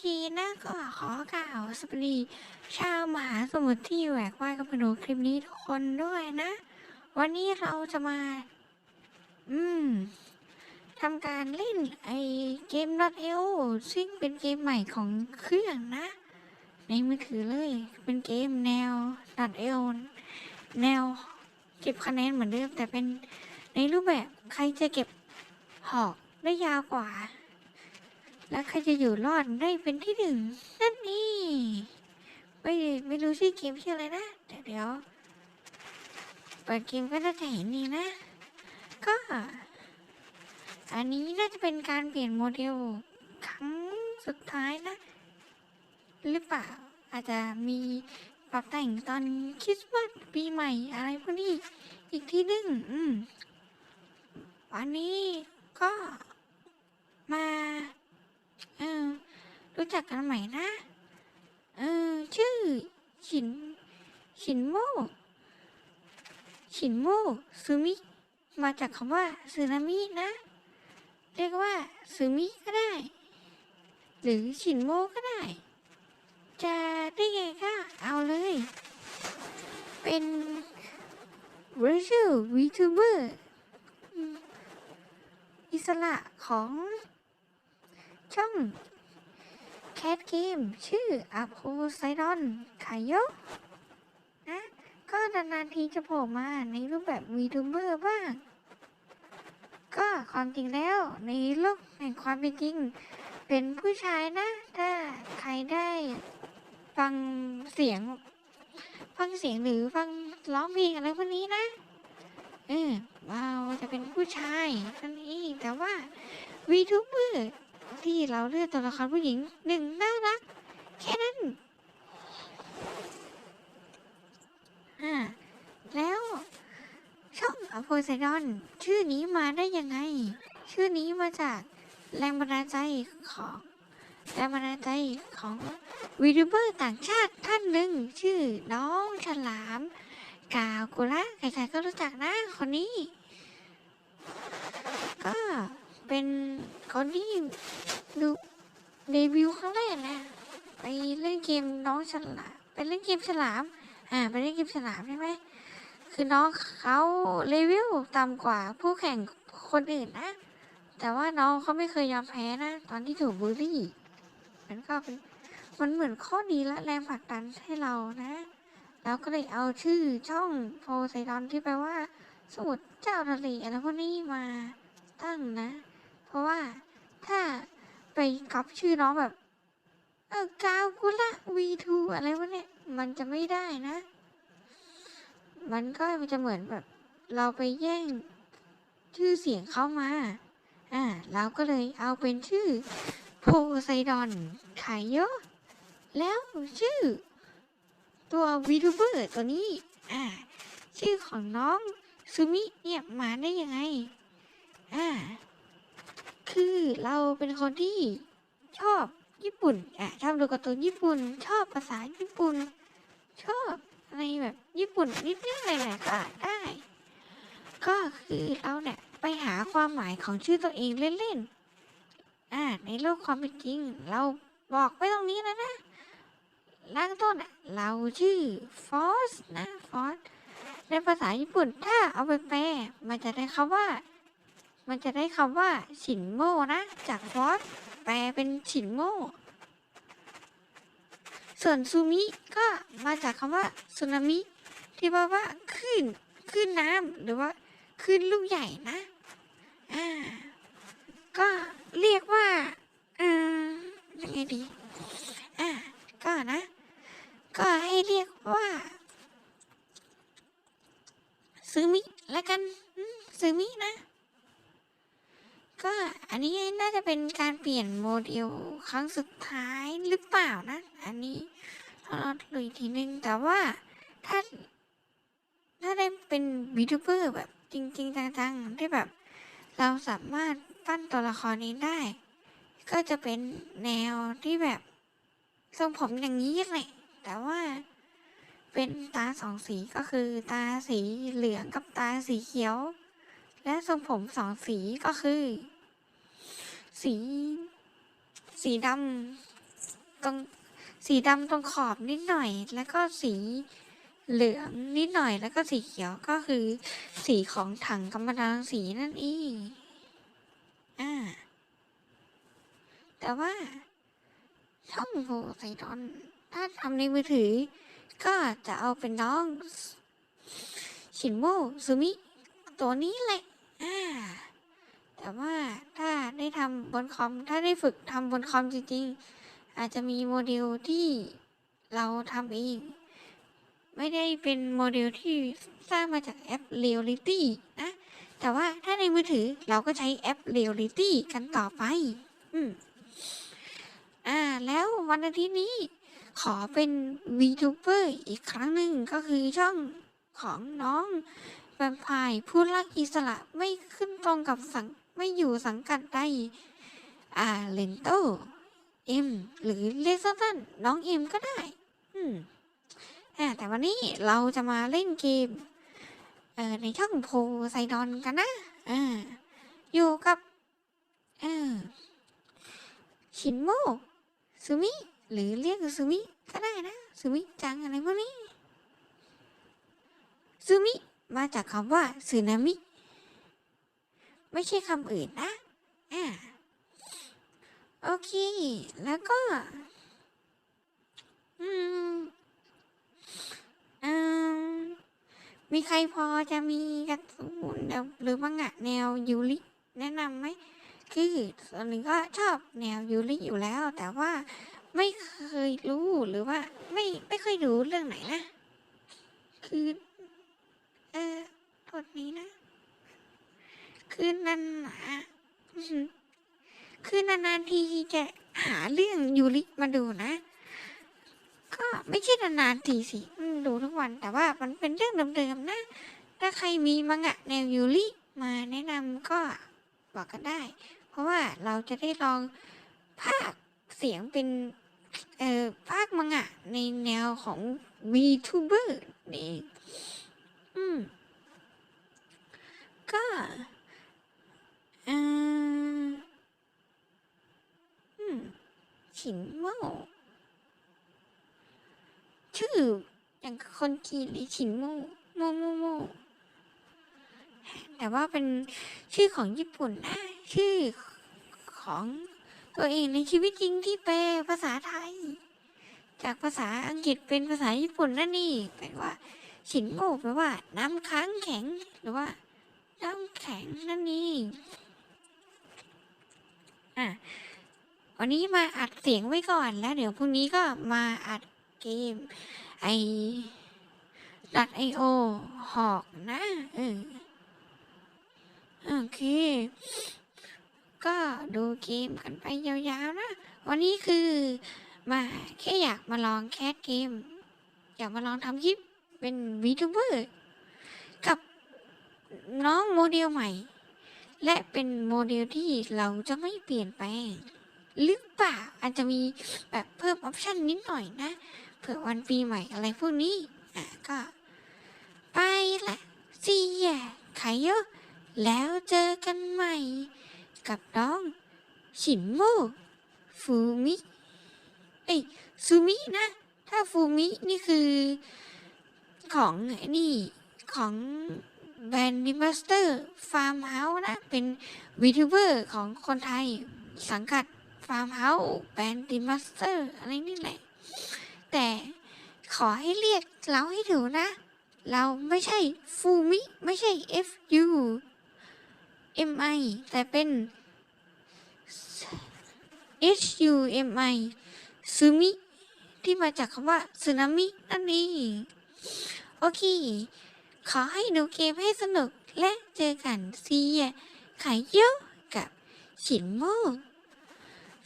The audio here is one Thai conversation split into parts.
ทีนะก็ขอกล่าวสวัสดีชาวมหาสมุทรที่แหวกว่ายกับหนูคลิปนี้ทุกคนด้วยนะ วันนี้เราจะมา อืมทำการเล่นไอเกม Not L ซึ่งเป็นเกมใหม่ของเครื่องนะในมือถือเลย เป็นเกมแนว Not L แนวเก็บคะแนนเหมือนเดิมแต่เป็นในรูปแบบใครจะเก็บหอกได้ยาวกว่า และใครจะอยู่รอดได้เป็นที่หนึ่งนั่นนี่ไม่ไม่รู้ชื่อเกมชื่ออะไรนะแต่เดี๋ยวเปิดเกมก็จะเห็นนี่นะ ก็ อันนี้น่าจะเป็นการเปลี่ยนโมเดลครั้งสุดท้ายนะ หรือเปล่าอาจจะมีปรับแต่งตอนคริสต์มาสปีใหม่อะไรพวกนี้อีกทีหนึงอืมวันนี้ก็มา เออ รู้จักกันใหม่นะ เออ ชื่อฉินฉินโมฉินโมซูมิ มาจากคำว่าสึนามินะ เรียกว่าซูมิก็ได้ หรือฉินโมก็ได้ จะได้ไงก็เอาเลย เป็น virtual VTuber อืมอิสระของ ช่องแคทเกมชื่ออาโพไซดอนไคโยนะก็นานๆทีจะโผล่มาในรูปแบบวีทูเบอร์บ้าง ก็ความจริงแล้วในโลกแห่งความเป็นจริง เป็นผู้ชายนะ ถ้าใครได้ฟังเสียง ฟังเสียงหรือฟังร้องเพลงอะไรพวกนี้นะเออเราจะเป็นผู้ชายนั่นเองแต่ว่าวีทูเบอร์ ที่เราเลือกตัวละครผู้หญิงหนึ่งน่ารัก แค่นั้นอ่าแล้วช่องอโพไซดอน ชื่อนี้มาได้ยังไง ชื่อนี้มาจากแรงบันดาลใจของแรงบันดาลใจของวีดูเบอร์ต่างชาติท่านหนึ่งชื่อน้องฉลามกาวกุระใครๆก็รู้จักนะคนนี้ ก็เป็นคนที่ ดูเดบิวต์ครั้งแรกนะไปเล่นเกมน้องฉลามไปเล่นเกมฉลาม อ่าไปเล่นเกมฉลามใช่ไหมคือน้องเขาเลเวลต่ำกว่าผู้แข่งคนอื่นนะ แต่ว่าน้องเขาไม่เคยยอมแพ้นะ ตอนที่ถูกบูลลี่มันก็เป็นมันเหมือนข้อดีและแรงผลักดันให้เรานะแล้วก็เลยเอาชื่อช่องโพไซดอนที่แปลว่า สมุทรเจ้าทะเลอะไรพวกนี้มาตั้งนะ เพราะว่าถ้า ไปก๊อปชื่อน้องแบบ เออกาวกุละวีทูอะไรวกเนี้ยมันจะไม่ได้นะ มันก็จะเหมือนแบบ เราไปแย่งชื่อเสียงเขามา อ่าเราก็เลยเอาเป็นชื่อโพไซดอนไคโยแล้วชื่อ ตัววีทูเบอร์ตัวนี้ อ่า ชื่อของน้องซูมิเนี่ยมาได้ยังไง อ่า คือเราเป็นคนที่ชอบญี่ปุ่นอะชอบดูการ์ตูนญี่ปุ่น ชอบภาษาญี่ปุ่น ชอบอะไรแบบญี่ปุ่นนิดๆหน่อยๆก็อ่านได้ ก็คือเราเนี่ยไปหาความหมายของชื่อตัวเองเล่นๆอ่าในโลกความเป็นจริง เราบอกไว้ตรงนี้แล้วนะล่างต้นอะเราชื่อฟอสนะฟอสในภาษาญี่ปุ่นถ้าเอาไปแปลมันจะได้คำว่า มันจะได้คำว่าฉินโง่นะ จากฟอสแปลเป็นฉินโง่ส่วนซูมิก็มาจากคำว่าสึนามิ ที่แปลว่าคลื่นคลื่นน้ำหรือว่าคลื่นลูกใหญ่นะอ่าก็เรียกว่าอืมยังไงดีอ่าก็นะ ก็ให้เรียกว่าซึมิแล้วกันอืมซึมินะ ก็อั นี้น่าจะเป็นการเปลี่ยนโมเดลครั้งสุดท้ายหรือเปล่านะ อันนี้ต้องรอดูอีกทีนึง แต่ว่าถ้าถ้าได้เป็นวีทูเบอร์แบบจริง ๆจังๆที่แบบ เราสามารถปั้นตัวละครนี้ได้ ก็จะเป็นแนวที่แบบทรงผมอย่างนี้แหละแต่ว่าเป็นตาสองสีก็คือตาสีเหลืองกับตาสีเขียว และทรงผมสองสีก็คือ สี สีดำตรงสีดำตรงขอบนิดหน่อย แล้วก็สีเหลืองนิดหน่อยแล้วก็สีเขียวก็คือ สีของถังกำมะถันรังสีนั่นเองอ่าแต่ว่าช่องโพไซดอน ถ้าทำในมือถือ ก็จะเอาเป็นน้องชินโมซูมิ ตัวนี้แหละอ่า แต่ว่าถ้าได้ทำบนคอม ถ้าได้ฝึกทำบนคอมจริงๆ อาจจะมีโมเดลที่เราทำเอง ไม่ได้เป็นโมเดลที่สร้างมาจากแอป Reality นะ แต่ว่าถ้าในมือถือเราก็ใช้แอป Reality กันต่อไป อืม อ่า แล้ววันอาทิตย์นี้ขอเป็น VTuber อีกครั้งหนึ่งก็คือช่องของน้องแวมไพร์ผู้รักอิสระไม่ขึ้นตรงกับสัง ไม่อยู่สังกัดใดอ่าเลนโตเอ็มหรือเรียกสั้นๆน้องเอ็มก็ได้อืมอ่าแต่วันนี้เราจะมาเล่นเกมเอ่อในช่องโพไซดอนกันนะอ่าอยู่กับเออชินโมซูมิ หรือเรียกซูมิก็ได้นะซูมิจังอะไรพวกนี้ซูมิมาจากคำว่าสึนามิ ไม่ใช่คำอื่นนะอ่าโอเค แล้วก็ อืมอืมมีใครพอจะมีการ์ตูนหรือมังงะแนวยูริแนะนำไหมคือส่วนหนึ่งก็ชอบแนวยูริอยู่แล้ว แต่ว่าไม่เคยรู้หรือว่า ไม่ไม่เคยรู้เรื่องไหนนะ คือ เออโทษนี้นะ คือนันนะคือนานๆทีจะหาเรื่องยูริมาดูนะ ก็ไม่ใช่นานๆทีสิดูทุกวัน แต่ว่ามันเป็นเรื่องเดิมๆนะ ถ้าใครมีมังงะแนวยูริมาแนะนำก็บอกกันได้ เพราะว่าเราจะได้ลองภาคเสียงเป็นเอ่อภาคมังงะในแนวของ VTuber นี่อืมก็ อ่ออืมฉินโม่ชื่ออย่างคนจีนเลยฉินโม่โม่โม่โม่แต่ว่าเป็นชื่อของญี่ปุ่นนะชื่อของตัวเองในชีวิตจริงที่แปลภาษาไทย จากภาษาอังกฤษเป็นภาษาญี่ปุ่นนั่นนี่แปลว่าฉินโม่แปลว่า น้ำค้างแข็งหรือว่า น้ำแข็งนั่นเอะวันนี้มาอัดเสียงไว้ก่อนแล้วเดี๋ยวพรุ่งนี้ก็มาอัดเกม ไอดัดไอโอหอกนะเออโอเค ก็ดูเกมกันไปยาวๆนะ วันนี้คือมาแค่อยากมาลองแคสเกม อยากมาลองทำคลิปเป็นวีทูเบอร์กับน้องโมเดลใหม่ และเป็นโมเดลที่เราจะไม่เปลี่ยนแปลงหรือเปล่าอาจจะมีแบบเพิ่มออปชันนิดหน่อยนะ เผื่อวันปีใหม่อะไรพวกนี้อะก็ ไปละซีแย่ไขโยแล้วเจอกันใหม่ กับน้อง ชินโมฟูมิเอ้ยซูมินะ ถ้าฟูมินี่คือของไอ้นี่ของ แบรนด์ดิมาสเตอร์ฟาร์มเฮาส์นะ เป็นวีทูเบอร์ของคนไทยสังกัดฟาร์มเฮาส์แบรนด์ดิมาสเตอร์อะไรนี่แหละ แต่ขอให้เรียกเราให้ถูกนะ เราไม่ใช่ฟูมิ ไม่ใช่ F U M I แต่เป็น H U M I ซูมิ ที่มาจากคำว่าสึนามินั่นเองโอเค ขอให้ดูเกมให้สนุกและเจอกันซียไขโยกับฉินโม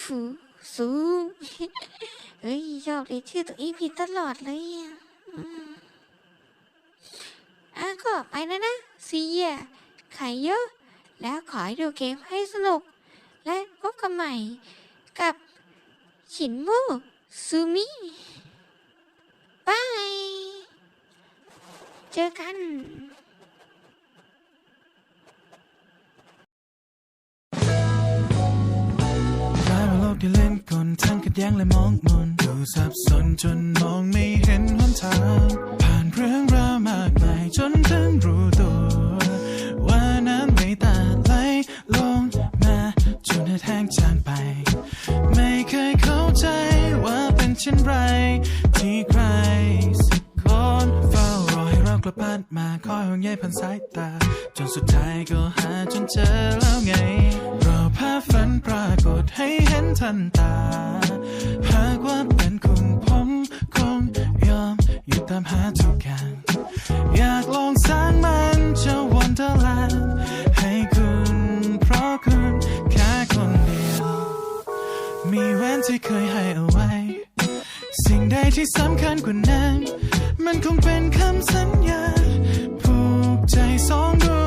ฟูซูเฮ้ยชอบเลยชื่อตัวเองผิดตลอดเลยอะอะก็ไปแล้วนะซีเยไขโยแล้วขอให้ดูเกมให้สนุก และพบกันใหม่กับฉินโมซูมิบาย เจอกัน Fly below ที่เล่นกลทั้งขัดแย้งและมองมนดูสับสนจนมองไม่เห็นหนทาง สายตา จนสุดท้ายก็หาจนเจอแล้วไง รอภาพฝันปรากฏให้เห็นทันตา หากว่าเป็นคุณผมคงยอมอยู่ตามหาทุกอย่างอยากลองสร้างมันจะวันเดอร์แลนด์ให้คุณเพราะคุณแค่คนเดียว มีแหวนที่เคยให้เอาไว้ สิ่งใดที่สำคัญกว่านั้น มันคงเป็นคำสัญญา ใจสองดวงนี้